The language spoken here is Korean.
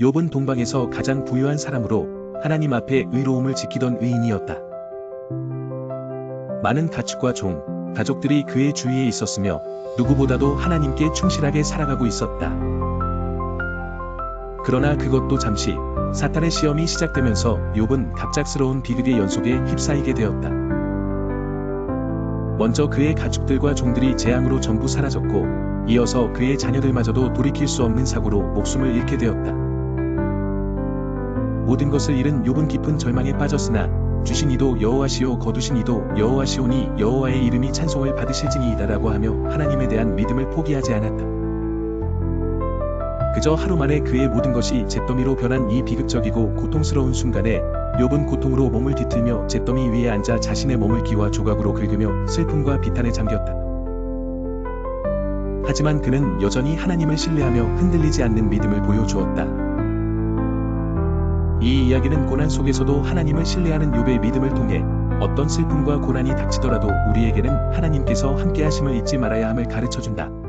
욥은 동방에서 가장 부유한 사람으로 하나님 앞에 의로움을 지키던 의인이었다. 많은 가축과 종, 가족들이 그의 주위에 있었으며 누구보다도 하나님께 충실하게 살아가고 있었다. 그러나 그것도 잠시 사탄의 시험이 시작되면서 욥은 갑작스러운 비극의 연속에 휩싸이게 되었다. 먼저 그의 가축들과 종들이 재앙으로 전부 사라졌고 이어서 그의 자녀들마저도 돌이킬 수 없는 사고로 목숨을 잃게 되었다. 모든 것을 잃은 욥은 깊은 절망에 빠졌으나 주신 이도 여호와시오 거두신 이도 여호와시오니 여호와의 이름이 찬송을 받으실지니이다라고 하며 하나님에 대한 믿음을 포기하지 않았다. 그저 하루 만에 그의 모든 것이 잿더미로 변한 이 비극적이고 고통스러운 순간에 욥은 고통으로 몸을 뒤틀며 잿더미 위에 앉아 자신의 몸을 기와 조각으로 긁으며 슬픔과 비탄에 잠겼다. 하지만 그는 여전히 하나님을 신뢰하며 흔들리지 않는 믿음을 보여주었다. 이 이야기는 고난 속에서도 하나님을 신뢰하는 욥의 믿음을 통해 어떤 슬픔과 고난이 닥치더라도 우리에게는 하나님께서 함께하심을 잊지 말아야 함을 가르쳐준다.